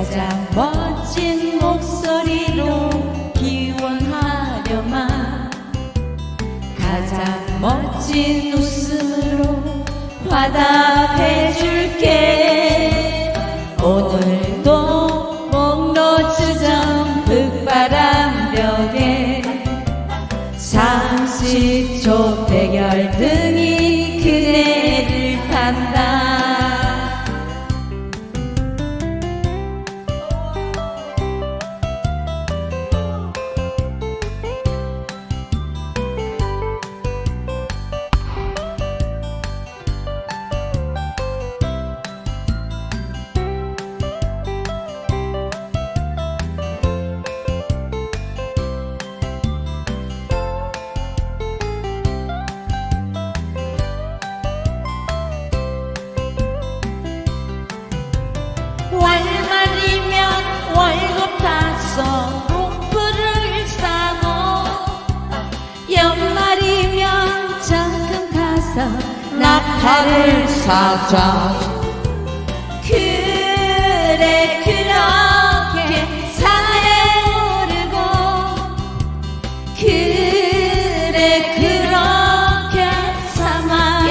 가장 멋진 목소리로 기원하려만 가장 멋진 웃음으로 화답해 줄게. 오늘도 목로주점 흙바람벽에 30초 대결 등이 타서 낙타를 사자 그래 그렇게 산에 오르고 그래 그렇게 사막에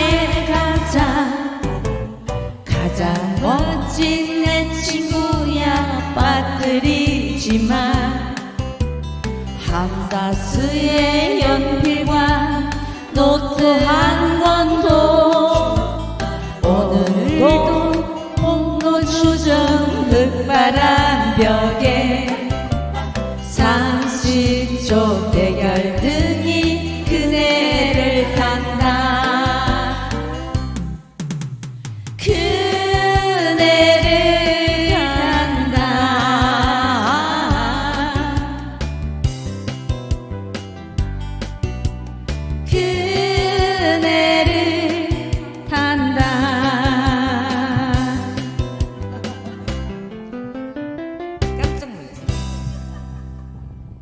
가자. 가장 멋진 내 친구야 빠뜨리지만 함다스의 연필 파란 벽에